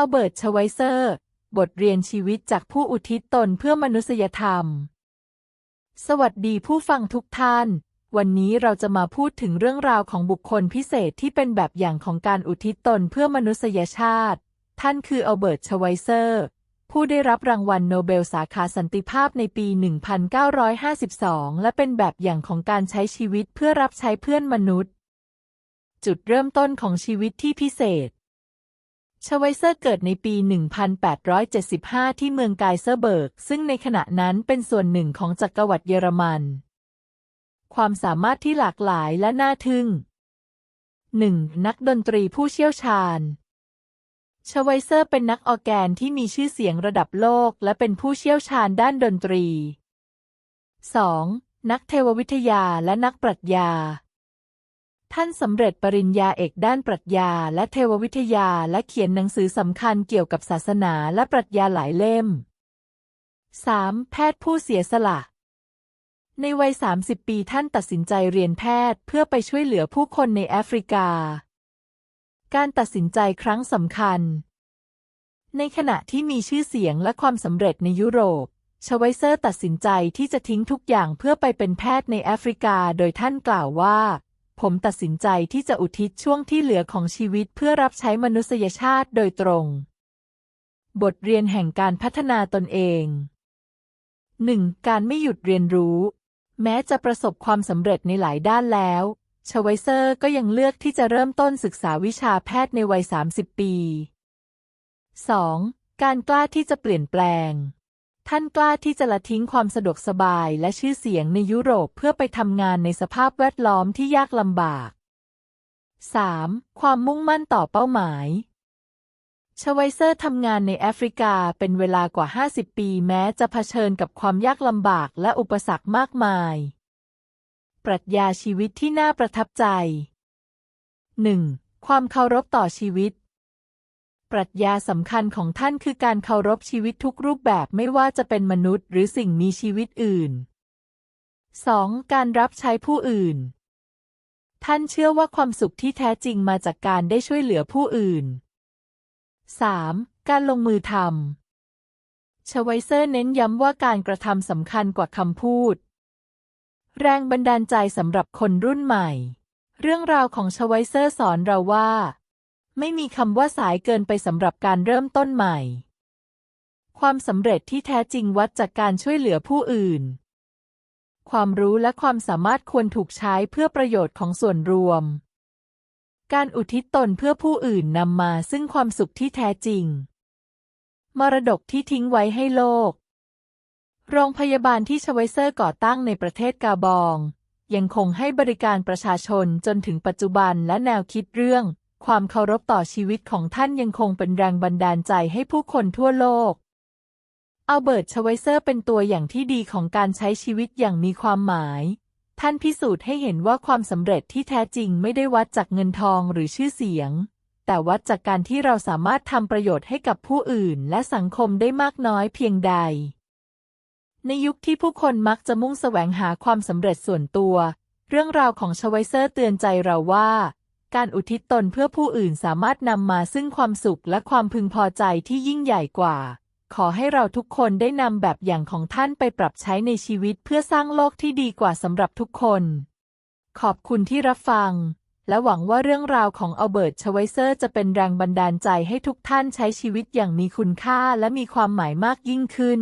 อัลเบิร์ต ชไวเซอร์ บทเรียนชีวิตจากผู้อุทิศตนเพื่อมนุษยธรรม สวัสดีผู้ฟังทุกท่าน วันนี้เราจะมาพูดถึงเรื่องราวของบุคคลพิเศษที่เป็นแบบอย่างของการอุทิศตนเพื่อมนุษยชาติ ท่านคืออัลเบิร์ต ชไวเซอร์ ผู้ได้รับรางวัลโนเบลสาขาสันติภาพในปี 1952 และเป็นแบบอย่างของการใช้ชีวิตเพื่อรับใช้เพื่อนมนุษย์ จุดเริ่มต้นของชีวิตที่พิเศษ ชไวเซอร์เกิดในปี 1875 ที่เมืองไกเซอร์เบิร์ก ซึ่งในขณะนั้นเป็นส่วนหนึ่งของจักรวรรดิเยอรมัน ความสามารถที่หลากหลายและน่าทึ่ง 1. นักดนตรีผู้เชี่ยวชาญ ชไวเซอร์เป็นนักออแกนที่มีชื่อเสียงระดับโลก และเป็นผู้เชี่ยวชาญด้านดนตรี 2. นักเทววิทยาและนักปรัชญา ท่านสำเร็จปริญญาเอกด้านปรัชญาและเทววิทยาและเขียนหนังสือสำคัญเกี่ยวกับศาสนาและปรัชญาหลายเล่ม 3. แพทย์ผู้เสียสละ ในวัย 30 ปีท่านตัดสินใจเรียนแพทย์เพื่อไปช่วยเหลือผู้คนในแอฟริกา การตัดสินใจครั้งสำคัญ ในขณะที่มีชื่อเสียงและความสำเร็จในยุโรปชไวเซอร์ตัดสินใจที่จะทิ้งทุกอย่างเพื่อไปเป็นแพทย์ในแอฟริกา โดยท่านกล่าวว่า ผมตัดสินใจที่จะอุทิศช่วงที่เหลือของชีวิตเพื่อรับใช้มนุษยชาติโดยตรง บทเรียนแห่งการพัฒนาตนเอง 1. การไม่หยุดเรียนรู้ แม้จะประสบความสำเร็จในหลายด้านแล้วชไวเซอร์ก็ยังเลือกที่จะเริ่มต้นศึกษาวิชาแพทย์ในวัย 30 ปี 2. การกล้าที่จะเปลี่ยนแปลง ท่านกล้าที่จะละทิ้งความสะดวกสบายและชื่อเสียงในยุโรปเพื่อไปทำงานในสภาพแวดล้อมที่ยากลำบาก 3. ความมุ่งมั่นต่อเป้าหมาย ชไวเซอร์ทำงานในแอฟริกาเป็นเวลากว่า 50 ปีแม้จะเผชิญกับความยากลำบากและอุปสรรคมากมาย ปรัชญาชีวิตที่น่าประทับใจ 1. ความเคารพต่อชีวิต ปรัชญาสำคัญของท่านคือการเคารพชีวิตทุกรูปแบบไม่ว่าจะเป็นมนุษย์หรือสิ่งมีชีวิตอื่น 2. การรับใช้ผู้อื่น ท่านเชื่อว่าความสุขที่แท้จริงมาจากการได้ช่วยเหลือผู้อื่น 3. การลงมือทำชไวเซอร์เน้นย้ำว่าการกระทำสำคัญกว่าคำพูด แรงบันดาลใจสำหรับคนรุ่นใหม่ เรื่องราวของชไวเซอร์สอนเราว่า ไม่มีคำว่าสายเกินไปสำหรับการเริ่มต้นใหม่ ความสำเร็จที่แท้จริงวัดจากการช่วยเหลือผู้อื่น ความรู้และความสามารถควรถูกใช้เพื่อประโยชน์ของส่วนรวม การอุทิศตนเพื่อผู้อื่นนำมาซึ่งความสุขที่แท้จริง มรดกที่ทิ้งไว้ให้โลก โรงพยาบาลที่ชไวเซอร์ก่อตั้งในประเทศกาบอง ยังคงให้บริการประชาชนจนถึงปัจจุบันและแนวคิดเรื่อง ความเคารพต่อชีวิตของท่านยังคงเป็นแรงบันดาลใจให้ผู้คนทั่วโลก อัลเบิร์ต ชไวเซอร์เป็นตัวอย่างที่ดีของการใช้ชีวิตอย่างมีความหมาย ท่านพิสูจน์ให้เห็นว่าความสำเร็จที่แท้จริงไม่ได้วัดจากเงินทองหรือชื่อเสียง แต่วัดจากการที่เราสามารถทำประโยชน์ให้กับผู้อื่นและสังคมได้มากน้อยเพียงใด ในยุคที่ผู้คนมักจะมุ่งแสวงหาความสำเร็จส่วนตัว เรื่องราวของชไวเซอร์เตือนใจเราว่า การอุทิศตนเพื่อผู้อื่นสามารถนำมาซึ่งความสุขและความพึงพอใจที่ยิ่งใหญ่กว่า ขอให้เราทุกคนได้นำแบบอย่างของท่านไปปรับใช้ในชีวิตเพื่อสร้างโลกที่ดีกว่าสำหรับทุกคน ขอบคุณที่รับฟัง และหวังว่าเรื่องราวของอัลเบิร์ตชไวเซอร์จะเป็นแรงบันดาลใจให้ทุกท่านใช้ชีวิตอย่างมีคุณค่าและมีความหมายมากยิ่งขึ้น